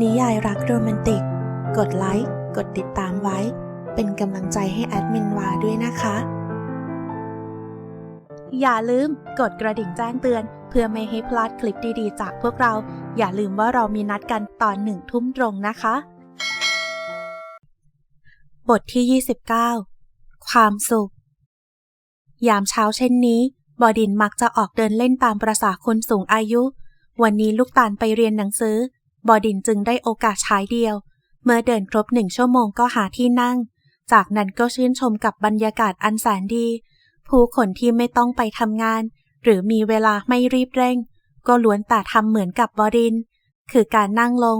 นิยายรักโรแมนติก กดไลค์ กดติดตามไว้ เป็นกำลังใจให้แอดมินวาด้วยนะคะ อย่าลืมกดกระดิ่งแจ้งเตือน เพื่อไม่ให้พลาดคลิปดีๆ จากพวกเรา อย่าลืมว่าเรามีนัดกันตอนหนึ่งทุ่มตรงนะคะ บทที่ 29 ความสุข ยามเช้าเช่นนี้ บอดินมักจะออกเดินเล่นตามประษาคนสูงอายุ วันนี้ลูกตาลไปเรียนหนังสือ บอดินจึงได้โอกาสใช้เดียว เมื่อเดินครบหนึ่งชั่วโมงก็หาที่นั่ง จากนั้นก็ชื่นชมกับบรรยากาศอันแสนดี ผู้คนที่ไม่ต้องไปทำงาน หรือมีเวลาไม่รีบเร่ง ก็ล้วนแต่ทำเหมือนกับบอดิน คือการนั่งลง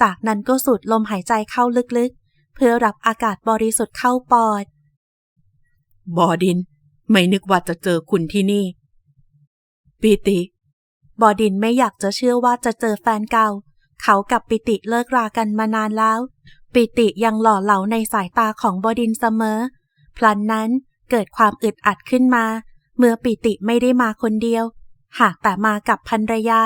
จากนั้นก็สูดลมหายใจเข้าลึกๆ เพื่อรับอากาศบริสุทธิ์เข้าปอด บอดิน ไม่นึกว่าจะเจอคุณที่นี่ปีติบอดินไม่อยากจะเชื่อว่าจะเจอแฟนเก่า เขากับปิติเลิกรากันมานานแล้ว ปิติยังหล่อเหลาในสายตาของบอดินเสมอ พลันนั้นเกิดความอึดอัดขึ้นมา เมื่อปิติไม่ได้มาคนเดียว หากแต่มากับภรรยา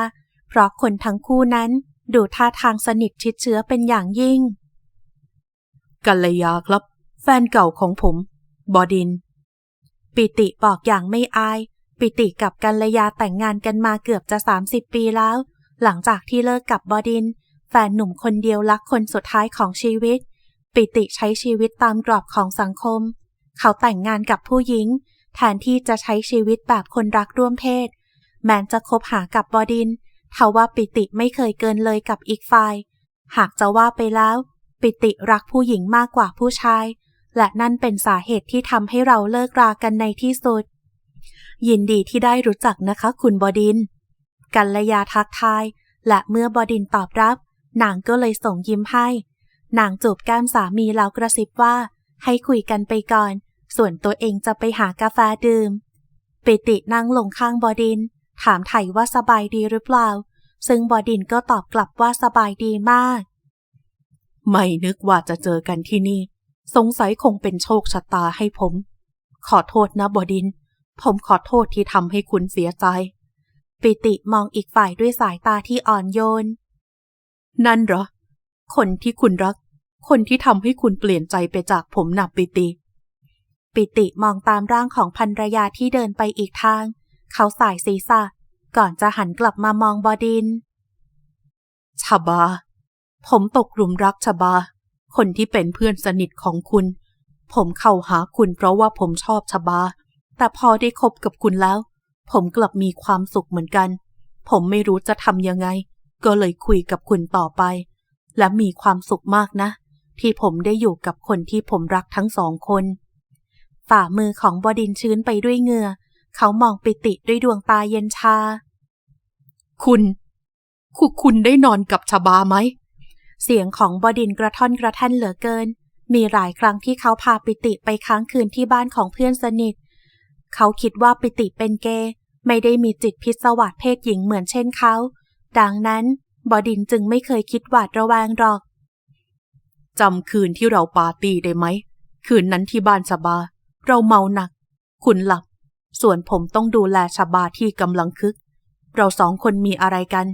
เพราะคนทั้งคู่นั้นดูท่าทางสนิทชิดเชื้อเป็นอย่างยิ่ง กัลยาครับ แฟนเก่าของผม บอดิน ปิติบอกอย่างไม่อาย ปิติกับกัลยาแต่งงานกันมาเกือบจะ 30 ปีแล้ว หลังจากที่เลิกกับบอดิน แฟนหนุ่มคนเดียวรักคนสุดท้ายของชีวิต ปิติใช้ชีวิตตามกรอบของสังคม เขาแต่งงานกับผู้หญิง แทนที่จะใช้ชีวิตแบบคนรักร่วมเพศ แม้จะคบหากับบอดินทว่าปิติไม่เคยเกินเลยกับอีกฝ่าย หากจะว่าไปแล้ว ปิติรักผู้หญิงมากกว่าผู้ชาย และนั่นเป็นสาเหตุที่ทำให้เราเลิกรากันในที่สุด ยินดีที่ได้รู้จักนะคะคุณบอดิน กัลยาทักทาย และเมื่อบดินตอบรับ นางก็เลยส่งยิ้มให้ นางจูบแก้มสามีแล้วกระซิบว่า ให้คุยกันไปก่อน ส่วนตัวเองจะไปหากาแฟดื่ม ปิตินั่งลงข้างบดิน ถามไถ่ว่าสบายดีหรือเปล่า ซึ่งบดินก็ตอบกลับว่าสบายดีมาก ไม่นึกว่าจะเจอกันที่นี่ สงสัยคงเป็นโชคชะตาให้ผม ขอโทษนะบอดิน ผมขอโทษที่ทำให้คุณเสียใจ ปิติมองอีกฝ่ายด้วยสายตาที่อ่อนโยน นั่นเหรอ คนที่คุณรัก คนที่ทำให้คุณเปลี่ยนใจไปจากผมหนับปิติ ปิติมองตามร่างของภรรยาที่เดินไปอีกทาง เขาสายศีรษะ ก่อนจะหันกลับมามองบอดินชาบา ผมตกหลุมรักชาบา คนที่เป็นเพื่อนสนิทของคุณ ผมเข้าหาคุณเพราะว่าผมชอบชาบา แต่พอได้คบกับคุณแล้ว ผมกลับมีความสุขเหมือนกัน ผมไม่รู้จะทำยังไง ก็เลยคุยกับคุณต่อไป และมีความสุขมากนะ ที่ผมได้อยู่กับคนที่ผมรักทั้งสองคน ฝ่ามือของบดินชื้นไปด้วยเหงื่อ เขามองปิติด้วยดวงตาเย็นชา คุณคุณคุณได้นอนกับชาบาไหม เสียงของบดินกระท่อนกระแท่นเหลือเกิน มีหลายครั้งที่เขาพาปิติไปค้างคืนที่บ้านของเพื่อนสนิท เขาคิดว่าปิติเป็นเกย์ไม่ได้มีจิตพิศวาสเพศหญิงเหมือนเช่นเขา ดังนั้นบอดินจึงไม่เคยคิดหวาดระแวงหรอกจำคืนที่เราปาร์ตี้ได้ไหม คืนนั้นที่บ้านชบา เราเมาหนัก คุณหลับ ส่วนผมต้องดูแลชบาที่กำลังคึก เราสองคนมีอะไรกัน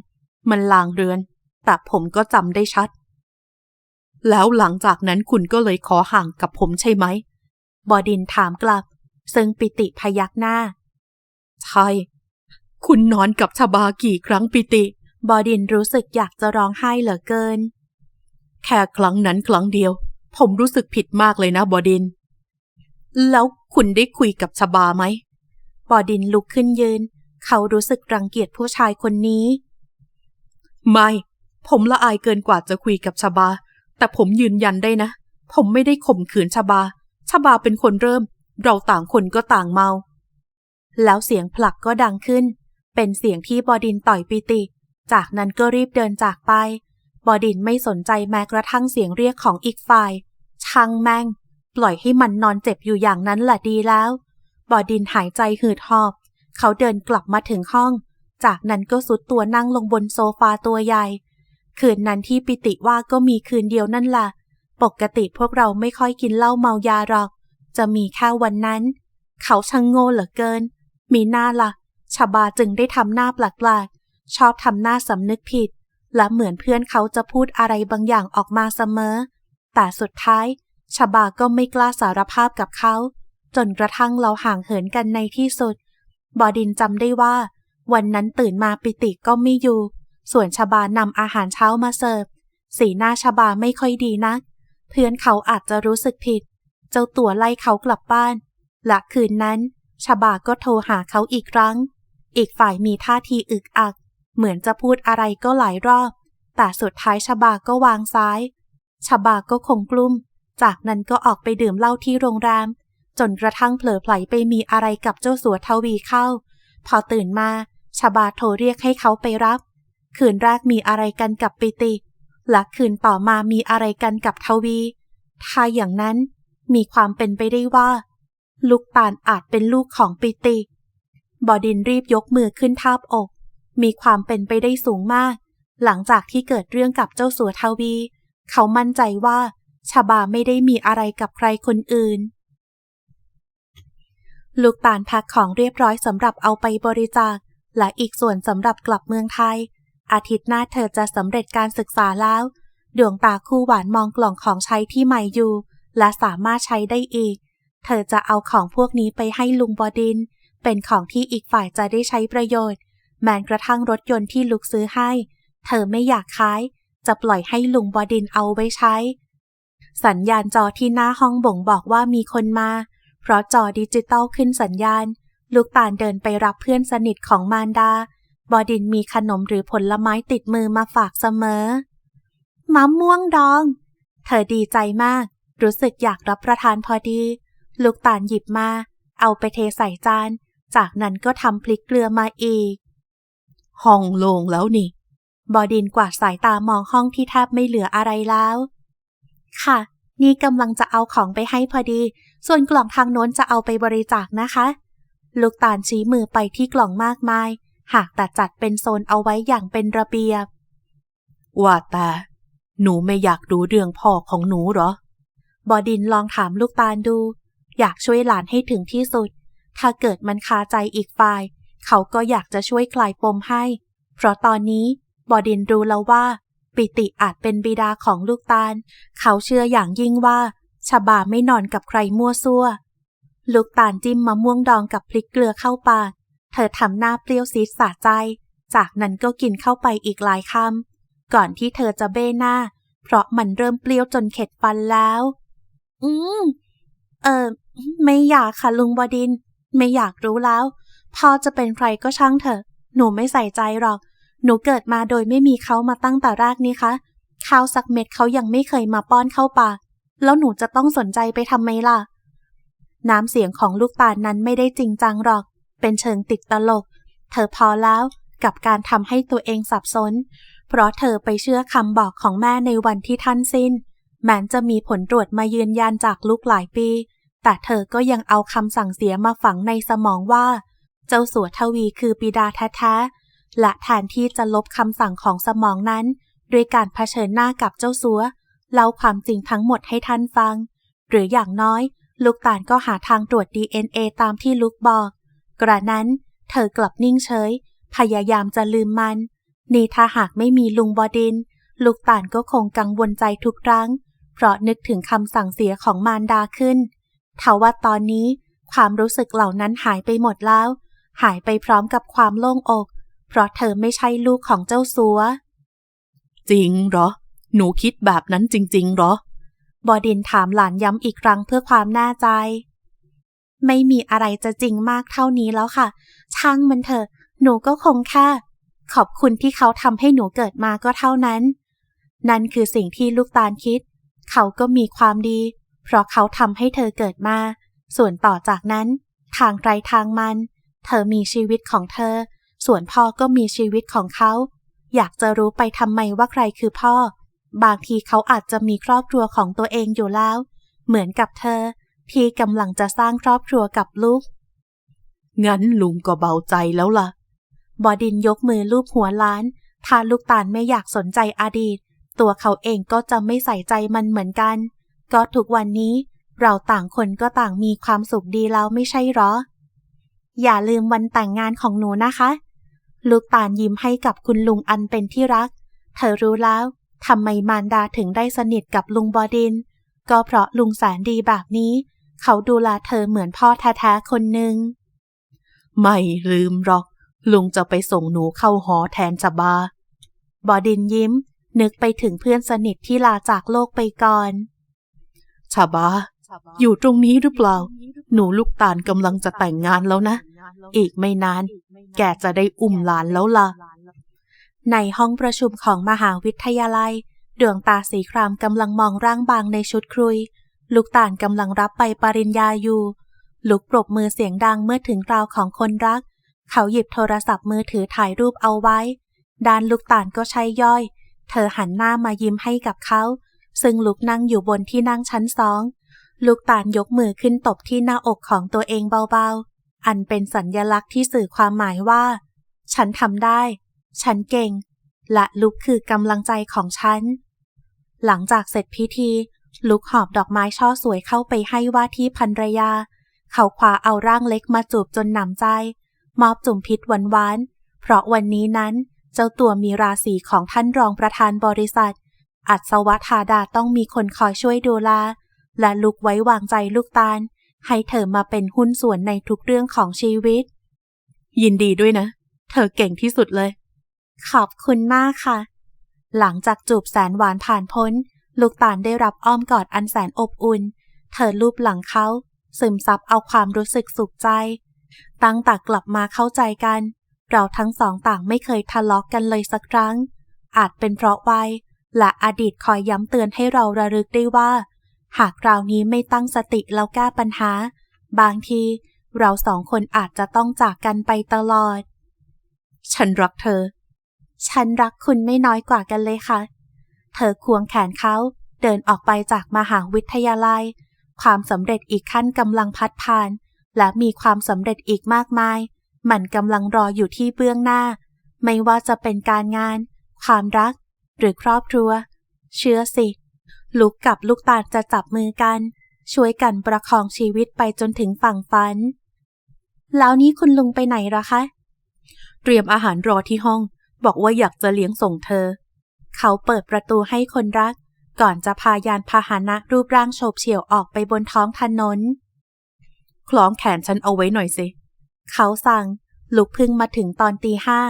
มันลางเรือน แต่ผมก็จำได้ชัด แล้วหลังจากนั้นคุณก็เลยขอห่างกับผมใช่ไหม บอดินถามกลับ ซึ่งปิติพยักหน้า ใช่ คุณนอนกับชาบากี่ครั้งปิติ บอดินรู้สึกอยากจะร้องไห้เหลือเกิน แค่ครั้งนั้นครั้งเดียว ผมรู้สึกผิดมากเลยนะบอดิน แล้วคุณได้คุยกับชาบาไหม บอดินลุกขึ้นยืน เขารู้สึกรังเกียจผู้ชายคนนี้ ไม่ ผมละอายเกินกว่าจะคุยกับชาบา แต่ผมยืนยันได้นะ ผมไม่ได้ข่มขืนชาบาชาบาเป็นคนเริ่ม เราต่างคนก็ต่างเมา แล้วเสียงผลักก็ดังขึ้น เป็นเสียงที่บอดินต่อยปิติ จากนั้นก็รีบเดินจากไป บอดินไม่สนใจแม้กระทั่งเสียงเรียกของอีกฝ่าย ช่างแม่ง ปล่อยให้มันนอนเจ็บอยู่อย่างนั้นแหละดีแล้ว บอดินหายใจหืดหอบ เขาเดินกลับมาถึงห้อง จากนั้นก็สุดตัวนั่งลงบนโซฟาตัวใหญ่ คืนนั้นที่ปิติว่าก็มีคืนเดียวนั่นแหละปกติพวกเราไม่ค่อยกินเหล้าเมายาหรอก จะมีแค่วันนั้น เขาช่างโง่เหลือเกิน มีหน้าละ่ะชบาจึงได้ทำหน้าแปลกๆชอบทำหน้าสำนึกผิด และเหมือนเพื่อนเขาจะพูดอะไรบางอย่างออกมาเสมอ แต่สุดท้ายชบาก็ไม่กล้าสารภาพกับเขา จนกระทั่งเราห่างเหินกันในที่สุด บอดินจำได้ว่า วันนั้นตื่นมาปิติก็ไม่อยู่ ส่วนชบานำอาหารเช้ามาเสิร์ฟ สีหน้าชบาไม่ค่อยดีนัก เพื่อนเขาอาจจะรู้สึกผิด เจ้าตัวไล่เขากลับบ้าน และคืนนั้นชบาก็โทรหาเขาอีกครั้ง อีกฝ่ายมีท่าทีอึกอัก เหมือนจะพูดอะไรก็หลายรอบ แต่สุดท้ายชบาก็วางซ้ายชบาก็คงกลุ้ม จากนั้นก็ออกไปดื่มเหล้าที่โรงแรม จนกระทั่งเผลอไผลไปมีอะไรกับเจ้าสัวทวีเข้า พอตื่นมาชบาโทรเรียกให้เขาไปรับ คืนแรกมีอะไรกันกับปิติและคืนต่อมามีอะไรกันกับทวี ถ้าอย่างนั้น มีความเป็นไปได้ว่า ลูกตาลอาจเป็นลูกของปิติ บอดินรีบยกมือขึ้นทาบอก มีความเป็นไปได้สูงมาก หลังจากที่เกิดเรื่องกับเจ้าสัวทวี เขามั่นใจว่าชบาไม่ได้มีอะไรกับใครคนอื่น ลูกตาลพ็คของเรียบร้อยสำหรับเอาไปบริจาค และอีกส่วนสำหรับกลับเมืองไทย อาทิตย์หน้าเธอจะสำเร็จการศึกษาแล้ว ดวงตาคู่หวานมองกล่องของใช้ที่ใหม่อยู่ และสามารถใช้ได้อีก เธอจะเอาของพวกนี้ไปให้ลุงบอดิน เป็นของที่อีกฝ่ายจะได้ใช้ประโยชน์ แม้กระทั่งรถยนต์ที่ลุกซื้อให้ เธอไม่อยากขาย จะปล่อยให้ลุงบอดินเอาไว้ใช้ สัญญาณจอที่หน้าห้องบ่งบอกว่ามีคนมา เพราะจอดิจิตอลขึ้นสัญญาณ ลูกตาลเดินไปรับเพื่อนสนิทของมารดา บอดินมีขนมหรือผลไม้ติดมือมาฝากเสมอมะม่วงดอง เธอดีใจมาก รู้สึกอยากรับประทานพอดี ลูกตาลหยิบมา เอาไปเทใส่จาน จากนั้นก็ทำพลิกเกลือมาอีก ห้องโล่งแล้วนี่ บอดินกวาดสายตามองห้องที่แทบไม่เหลืออะไรแล้ว ค่ะ นี่กำลังจะเอาของไปให้พอดี ส่วนกล่องทางโน้นจะเอาไปบริจาคนะคะ ลูกตาลชี้มือไปที่กล่องมากมาย หากแต่จัดเป็นโซนเอาไว้อย่างเป็นระเบียบ ว่าแต่หนูไม่อยากรู้เรื่องพ่อของหนูหรอ บอดินลองถามลูกตาลดู อยากช่วยหลานให้ถึงที่สุด ถ้าเกิดมันคาใจอีกฝ่าย เขาก็อยากจะช่วยคลายปมให้ เพราะตอนนี้บอดินรู้แล้วว่า ปิติอาจเป็นบิดาของลูกตาล เขาเชื่ออย่างยิ่งว่าชบาไม่นอนกับใครมั่วซั่ว ลูกตาลจิ้มมะม่วงดองกับพริกเกลือเข้าปาก เธอทำหน้าเปรี้ยวซีดสะใจ จากนั้นก็กินเข้าไปอีกหลายคำก่อนที่เธอจะเบ้หน้า เพราะมันเริ่มเปรี้ยวจนเข็ดฟันแล้ว อืม เออไม่อยากค่ะลุงบดิน ไม่อยากรู้แล้ว พ่อจะเป็นใครก็ช่างเถอะ หนูไม่ใส่ใจหรอก หนูเกิดมาโดยไม่มีเขามาตั้งแต่แรกนี่คะข้าวสักเม็ดเขายังไม่เคยมาป้อนเข้าปาก แล้วหนูจะต้องสนใจไปทำไมล่ะ น้ำเสียงของลูกตาลนั้นไม่ได้จริงจังหรอก เป็นเชิงติดตลก เธอพอแล้วกับการทำให้ตัวเองสับสน เพราะเธอไปเชื่อคำบอกของแม่ในวันที่ท่านสิ้น แม้จะมีผลตรวจมายืนยันจากลูกหลายปี แต่เธอก็ยังเอาคำสั่งเสียมาฝังในสมองว่า เจ้าสัวทวีคือบิดาแท้ๆ และแทนที่จะลบคำสั่งของสมองนั้น ด้วยการเผชิญหน้ากับเจ้าสัวเล่าความจริงทั้งหมดให้ท่านฟัง หรืออย่างน้อย ลูกตาลก็หาทางตรวจ DNA ตามที่ลูกบอก กระนั้น เธอกลับนิ่งเฉย พยายามจะลืมมัน นี่ถ้าหากไม่มีลุงบอดิน ลูกตาลก็คงกังวลใจทุกครั้ง เพราะนึกถึงคำสั่งเสียของมารดาขึ้นทว่าตอนนี้ความรู้สึกเหล่านั้นหายไปหมดแล้ว หายไปพร้อมกับความโล่งอก เพราะเธอไม่ใช่ลูกของเจ้าสัว จริงเหรอ หนูคิดแบบนั้นจริง ๆ เหรอ บอดินถามหลานย้ำอีกครั้งเพื่อความแน่ใจ ไม่มีอะไรจะจริงมากเท่านี้แล้วค่ะ ช่างมันเถอะ หนูก็คงแค่ขอบคุณที่เขาทำให้หนูเกิดมาก็เท่านั้น นั่นคือสิ่งที่ลูกตาลคิด เขาก็มีความดี เพราะเขาทำให้เธอเกิดมา ส่วนต่อจากนั้น ทางไกลทางมัน เธอมีชีวิตของเธอ ส่วนพ่อก็มีชีวิตของเขา อยากจะรู้ไปทำไมว่าใครคือพ่อ บางทีเขาอาจจะมีครอบครัวของตัวเองอยู่แล้ว เหมือนกับเธอ ที่กำลังจะสร้างครอบครัวกับลูก งั้นลุงก็เบาใจแล้วล่ะ บอดินยกมือลูบหัวล้าน ถ้าลูกตาลไม่อยากสนใจอดีต ตัวเขาเองก็จะไม่ใส่ใจมันเหมือนกัน ก็ทุกวันนี้เราต่างคนก็ต่างมีความสุขดีแล้วไม่ใช่หรอ อย่าลืมวันแต่งงานของหนูนะคะ ลูกตาลยิ้มให้กับคุณลุงอันเป็นที่รัก เธอรู้แล้วทำไมมารดาถึงได้สนิทกับลุงบอดิน ก็เพราะลุงแสนดีแบบนี้ เขาดูแลเธอเหมือนพ่อแท้ๆคนหนึ่งไม่ลืมหรอก ลุงจะไปส่งหนูเข้าหอแทนชบา บอดินยิ้ม นึกไปถึงเพื่อนสนิทที่ลาจากโลกไปก่อนชบา อยู่ตรงนี้หรือเปล่า หนูลูกตาลกำลังจะแต่งงานแล้วนะ อีกไม่นาน แกจะได้อุ้มหลานแล้วล่ะ ในห้องประชุมของมหาวิทยาลัย ดวงตาสีครามกำลังมองร่างบางในชุดครุย ลูกตาลกำลังรับไปปริญญาอยู่ลุกปรบมือเสียงดังเมื่อถึงคราวของคนรัก เขาหยิบโทรศัพท์มือถือถ่ายรูปเอาไว้ ด้านลูกตาลก็ใช้ย่อย เธอหันหน้ามายิ้มให้กับเขา ซึ่งลุกนั่งอยู่บนที่นั่งชั้นสอง ลูกตาลยกมือขึ้นตบที่หน้าอกของตัวเองเบาๆ อันเป็นสัญญลักษณ์ที่สื่อความหมายว่า ฉันทำได้ ฉันเก่ง และลุกคือกำลังใจของฉัน หลังจากเสร็จพิธี ลุกหอบดอกไม้ช่อสวยเข้าไปให้ว่าที่ภรรยา เขาคว้าเอาร่างเล็กมาจูบจนหนำใจ มอบจุ่มพิษหวานๆเพราะวันนี้นั้น เจ้าตัวมีราศีของท่านรองประธานบริษัท อัศวธาดาต้องมีคนคอยช่วยดูแลและลุกไว้วางใจลูกตาล ให้เธอมาเป็นหุ้นส่วนในทุกเรื่องของชีวิต ยินดีด้วยนะ เธอเก่งที่สุดเลย ขอบคุณมากค่ะ หลังจากจูบแสนหวานผ่านพ้น ลูกตาลได้รับอ้อมกอดอันแสนอบอุ่น เธอลูบหลังเขาซึมซับเอาความรู้สึกสุขใจ ตั้งแต่กลับมาเข้าใจกัน เราทั้งสองต่างไม่เคยทะเลาะกกันเลยสักครั้ง อาจเป็นเพราะวัยและอดีตคอยย้ำเตือนให้เราระลึกได้ว่า หากคราวนี้ไม่ตั้งสติแล้วแก้ปัญหา บางทีเราสองคนอาจจะต้องจากกันไปตลอด ฉันรักเธอ ฉันรักคุณไม่น้อยกว่ากันเลยค่ะ เธอควงแขนเขาเดินออกไปจากมหาวิทยาลัย ความสำเร็จอีกขั้นกำลังพัดผ่าน และมีความสำเร็จอีกมากมาย มันกำลังรออยู่ที่เบื้องหน้า ไม่ว่าจะเป็นการงาน ความรัก หรือครอบครัว เชื่อสิลุกกับลูกตาลจะจับมือกัน ช่วยกันประคองชีวิตไปจนถึงฝั่งฝัน แล้วนี่คุณลุงไปไหนหรอคะ เตรียมอาหารรอที่ห้อง บอกว่าอยากจะเลี้ยงส่งเธอ เขาเปิดประตูให้คนรัก ก่อนจะพายานพาหนะรูปร่างโฉบเฉี่ยวออกไปบนท้องถนนคล้องแขนฉันเอาไว้หน่อยสิเเขาสั่งลุกพึ่งมาถึงตอนตีห้า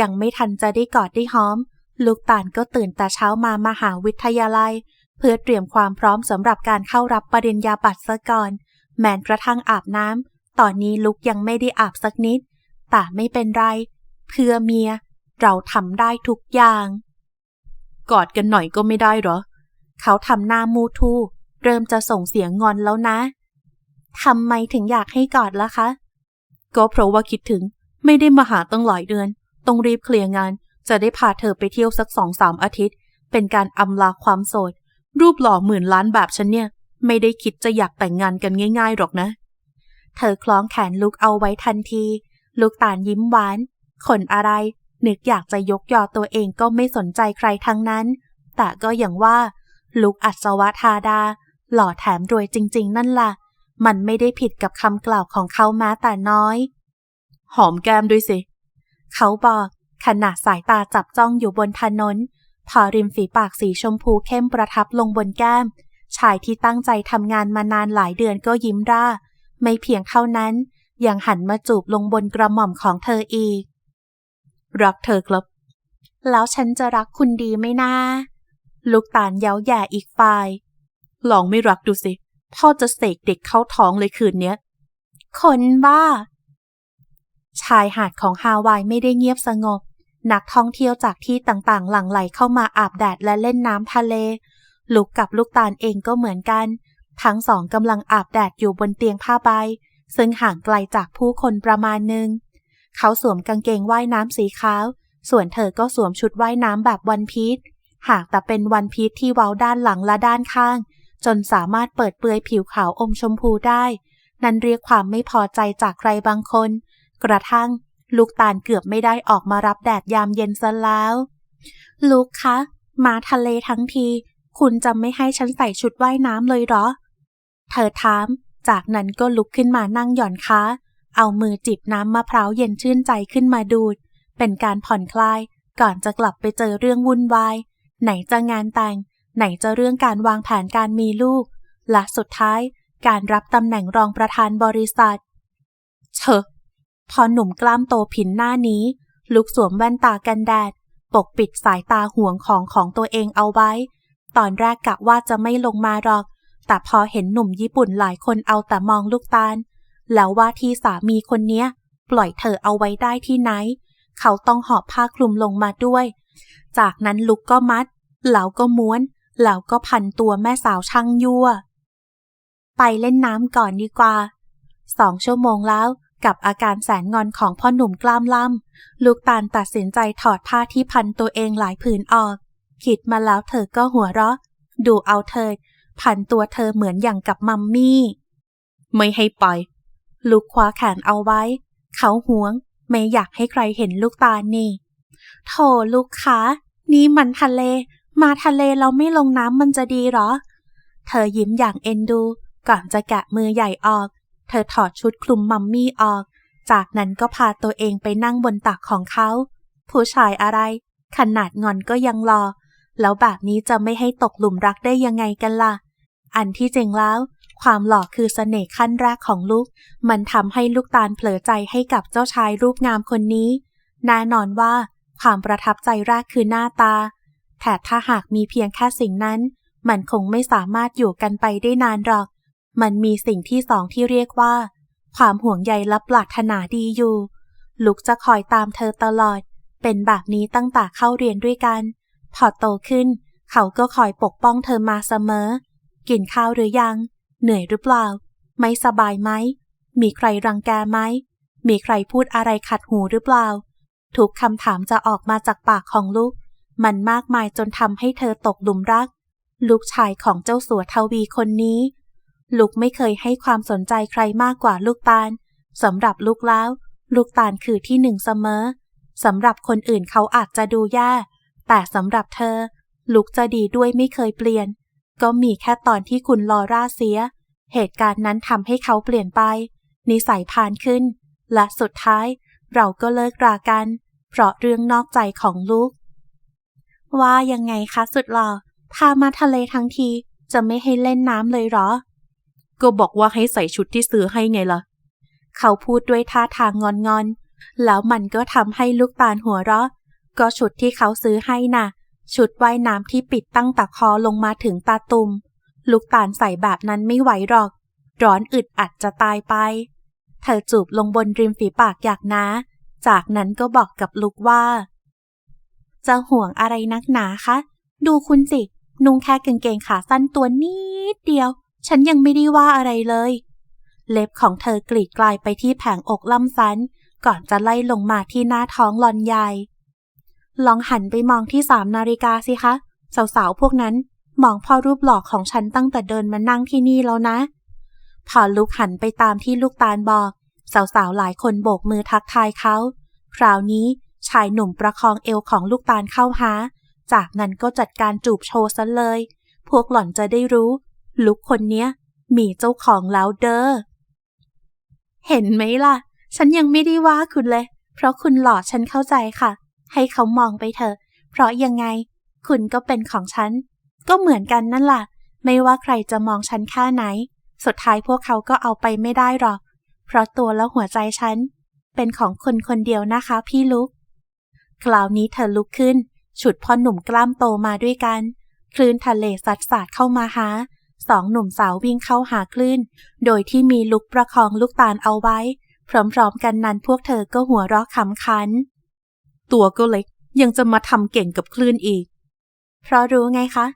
ยังไม่ทันจะได้กอดได้หอม ลูกตาลก็ตื่นแต่เช้ามามาหาวิทยาลัย เพื่อเตรียมความพร้อมสำหรับการเข้ารับปริญญาบัตรซะก่อน แม้กระทั่งอาบน้ำตอนนี้ลุกยังไม่ได้อาบสักนิด แต่ไม่เป็นไร เพื่อเมีย เราทำได้ทุกอย่าง กอดกันหน่อยก็ไม่ได้หรอ เขาทำหน้ามูทู เริ่มจะส่งเสียงงอนแล้วนะทำไมถึงอยากให้กอดล่ะคะ ก็เพราะว่าคิดถึงไม่ได้มาหาตั้งหลายเดือน ต้องรีบเคลียร์งาน จะได้พาเธอไปเที่ยวสักสองสามอาทิตย์ เป็นการอำลาความโสด รูปหล่อหมื่นล้านแบบฉันเนี่ย ไม่ได้คิดจะอยากแต่งงานกันง่าย ๆหรอกนะ เธอคล้องแขนลุกเอาไว้ทันที ลูกตาลยิ้มหวานคนอะไร นึกอยากจะยกยอตัวเองก็ไม่สนใจใครทั้งนั้น แต่ก็อย่างว่าลุกอัศวธาดา หล่อแถมรวยจริง ๆ นั่นล่ะ มันไม่ได้ผิดกับคำกล่าวของเขาม้แต่น้อย หอมแก้มด้วยสิ เขาบอกขณะสายตาจับจ้องอยู่บนถนน พอริมฝีปากสีชมพูเข้มประทับลงบนแก้ม ชายที่ตั้งใจทำงานมานานหลายเดือนก็ยิ้มร่า ไม่เพียงเท่านั้น ยังหันมาจูบลงบนกระหม่อมของเธออีก รักเธอครับ แล้วฉันจะรักคุณดีไหมนะลูกตาลเย้าแย่อีกฝ่าย ลองไม่รักดูสิ พ่อจะเสกเด็กเข้าท้องเลยคืนเนี้ยคนบ้า ชายหาดของฮาวายไม่ได้เงียบสงบ นักท่องเที่ยวจากที่ต่างๆ หลั่งไหลเข้ามาอาบแดดและเล่นน้ำทะเลลุกกับลูกตาลเองก็เหมือนกัน ทั้งสองกำลังอาบแดดอยู่บนเตียงผ้าใบ ซึ่งห่างไกลจากผู้คนประมาณหนึ่ง เขาสวมกางเกงว่ายน้ำสีขาว ส่วนเธอก็สวมชุดว่ายน้ำแบบวันพีชหากแต่เป็นวันพีชที่เว้าด้านหลังและด้านข้าง จนสามารถเปิดเปลือยผิวขาวอมชมพูได้ นั่นเรียกความไม่พอใจจากใครบางคน กระทั่ง ลูกตาลเกือบไม่ได้ออกมารับแดดยามเย็นซะแล้ว ลูกคะ มาทะเลทั้งที คุณจะไม่ให้ฉันใส่ชุดว่ายน้ำเลยเหรอ เธอถาม จากนั้นก็ลุกขึ้นมานั่งหย่อนขาเอามือจิบน้ำมะพร้าวเย็นชื่นใจขึ้นมาดูด เป็นการผ่อนคลาย ก่อนจะกลับไปเจอเรื่องวุ่นวาย ไหนจะงานแต่ง ไหนจะเรื่องการวางแผนการมีลูก และสุดท้ายการรับตำแหน่งรองประธานบริษัทเชอะพอหนุ่มกล้ามโตผินหน้านี้ ลุกสวมแว่นตากันแดด ปกปิดสายตาห่วงของของตัวเองเอาไว้ ตอนแรกกะว่าจะไม่ลงมาหรอก แต่พอเห็นหนุ่มญี่ปุ่นหลายคนเอาแต่มองลูกตาล แล้วว่าที่สามีคนเนี้ย ปล่อยเธอเอาไว้ได้ที่ไหน เขาต้องหอบผ้าคลุมลงมาด้วย จากนั้นลุกก็มัดแล้วก็ม้วน แล้วก็พันตัวแม่สาวช่างยั่ว ไปเล่นน้ำก่อนดีกว่า สองชั่วโมงแล้วกับอาการแสนงอนของพ่อหนุ่มกล้ามล่ำ ลูกตาลตัดสินใจถอดผ้าที่พันตัวเองหลายผืนออก คิดมาแล้วเธอก็หัวเราะ ดูเอาเธอ พันตัวเธอเหมือนอย่างกับมัมมี่ ไม่ให้ปล่อย ลูกคว้าแขนเอาไว้ เขาหวง ไม่อยากให้ใครเห็นลูกตาลนี่ โถลูกคะนี่มันทะเล มาทะเลเราไม่ลงน้ำมันจะดีหรอ เธอยิ้มอย่างเอ็นดู ก่อนจะแกะมือใหญ่ออก เธอถอดชุดคลุมมัมมี่ออก จากนั้นก็พาตัวเองไปนั่งบนตักของเขา ผู้ชายอะไร ขนาดงอนก็ยังรอ แล้วแบบนี้จะไม่ให้ตกหลุมรักได้ยังไงกันล่ะ อันที่จริงแล้ว ความหล่อคือเสน่ห์ขั้นแรกของลูก มันทำให้ลูกตาลเผลอใจให้กับเจ้าชายรูปงามคนนี้ แน่นอนว่า ความประทับใจแรกคือหน้าตา แต่ถ้าหากมีเพียงแค่สิ่งนั้น มันคงไม่สามารถอยู่กันไปได้นานหรอก มันมีสิ่งที่สองที่เรียกว่า ความห่วงใยและปรารถนาดีอยู่ ลุกจะคอยตามเธอตลอด เป็นแบบนี้ตั้งแต่เข้าเรียนด้วยกัน พอโตขึ้น เขาก็คอยปกป้องเธอมาเสมอ กินข้าวหรือยัง เหนื่อยหรือเปล่า ไม่สบายไหม มีใครรังแกไหม มีใครพูดอะไรขัดหูหรือเปล่า ทุกคำถามจะออกมาจากปากของลูก มันมากมายจนทำให้เธอตกหลุมรัก ลูกชายของเจ้าสัวทวีคนนี้ ลูกไม่เคยให้ความสนใจใครมากกว่าลูกตาลสำหรับลูกแล้ว ลูกตาลคือที่หนึ่งเสมอสำหรับคนอื่นเขาอาจจะดูแย่แต่สำหรับเธอ ลูกจะดีด้วยไม่เคยเปลี่ยน ก็มีแค่ตอนที่คุณลอร่าเสีย เหตุการณ์นั้นทำให้เขาเปลี่ยนไป นิสัยพานขึ้น และสุดท้าย เราก็เลิกรากัน เพราะเรื่องนอกใจของลูก ว่ายังไงคะสุดหล่อพามาทะเลทั้งทีจะไม่ให้เล่นน้ำเลยหรอ ก็บอกว่าให้ใส่ชุดที่ซื้อให้ไงล่ะ เขาพูดด้วยท่าทางงอนงอนๆแล้วมันก็ทำให้ลูกตาลหัวเราะ ก็ชุดที่เขาซื้อให้น่ะ ชุดว่ายน้ำที่ปิดตั้งแต่คอลงมาถึงตาตุ่มลูกตาลใส่แบบนั้นไม่ไหวหรอก ร้อนอึดอัดจะตายไป เธอจูบลงบนริมฝีปากอยากนะ จากนั้นก็บอกกับลูกว่า จะห่วงอะไรนักหนาคะ ดูคุณสิ นุ่งแค่กางเกงขาสั้นตัวนิดเดียว ฉันยังไม่ได้ว่าอะไรเลย เล็บของเธอกรีดกลายไปที่แผงอกล่ำสัน ก่อนจะไล่ลงมาที่หน้าท้องหลอนใหญ่ ลองหันไปมองที่สามนาฬิกาสิคะ สาวๆพวกนั้น มองพ่อรูปหล่อของฉันตั้งแต่เดินมานั่งที่นี่แล้วนะ พอลูกหันไปตามที่ลูกตาลบอก สาวๆหลายคนโบกมือทักทายเขา คราวนี้ ชายหนุ่มประคองเอวของลูกตาลเข้าหา จากนั้นก็จัดการจูบโชว์ซะเลย พวกหล่อนจะได้รู้ลูกคนเนี้ย มีเจ้าของแล้วเด้อ เห็นไหมล่ะ ฉันยังไม่ได้ว่าคุณเลย เพราะคุณหล่อฉันเข้าใจค่ะ ให้เขามองไปเถอะ เพราะยังไง คุณก็เป็นของฉัน ก็เหมือนกันนั่นล่ะ ไม่ว่าใครจะมองฉันค่ไหน สุดท้ายพวกเขาก็เอาไปไม่ได้หรอก เพราะตัวและหัวใจฉัน เป็นของคนคนเดียวนะคะ พี่ลุก คราวนี้เธอลุกขึ้น ฉุดพ่อหนุ่มกล้ามโตมาด้วยกัน คลื่นทะเลสัดสาดเข้ามาหา สองหนุ่มสาววิ่งเข้าหาคลื่น โดยที่มีลุกประคองลูกตาลเอาไว้ พร้อมๆกันนั้นพวกเธอก็หัวเราะขำขัน ตัวก็เล็กยังจะมาทำเก่งกับคลื่นอีก เพราะรู้ไงคะ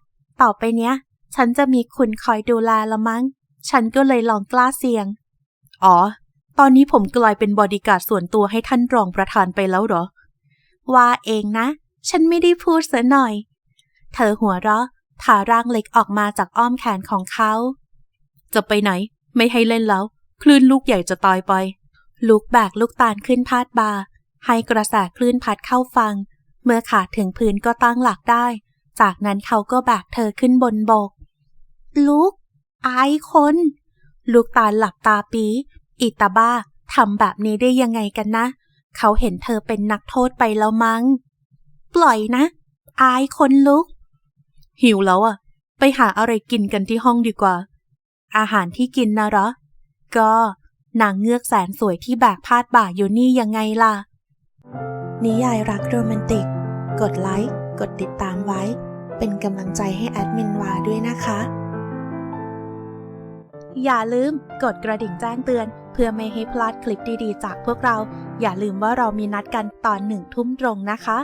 ต่อไปเนี้ย ฉันจะมีคุณคอยดูแลละมั้ง ฉันก็เลยลองกล้าเสี่ยง อ๋อ ตอนนี้ผมกลายเป็นบอดี้การ์ดส่วนตัวให้ท่านรองประธานไปแล้วเหรอ ว่าเองนะ ฉันไม่ได้พูดเสียหน่อย เธอหัวเราะพาร่างเล็กออกมาจากอ้อมแขนของเขา จะไปไหน ไม่ให้เล่นแล้ว คลื่นลูกใหญ่จะตายไป ลูกแบกลูกตาลขึ้นพาดบา ให้กระแสคลื่นพัดเข้าฟัง เมื่อขาดถึงพื้นก็ตั้งหลักได้ จากนั้นเขาก็แบกเธอขึ้นบนบก ลูก อายคน ลูกตาลหลับตาปี อิตาบ้าทำแบบนี้ได้ยังไงกันนะ เขาเห็นเธอเป็นนักโทษไปแล้วมั้ง ปล่อยนะ อายคนลุก หิวแล้วอะไปหาอะไรกินกันที่ห้องดีกว่า อาหารที่กินนะเหรอ ก็นางเงือกแสนสวยที่แบกพาดบ่าอยู่นี่ยังไงล่ะ นิยายรักโรแมนติก กดไลค์ กดติดตามไว้ เป็นกำลังใจให้แอดมินวาด้วยนะคะ อย่าลืมกดกระดิ่งแจ้งเตือน พื่อไม่ให้พลาดคลิปดีๆ จากพวกเรา อย่าลืมว่าเรามีนัดกันตอนหนึ่งทุ่มตรงนะคะ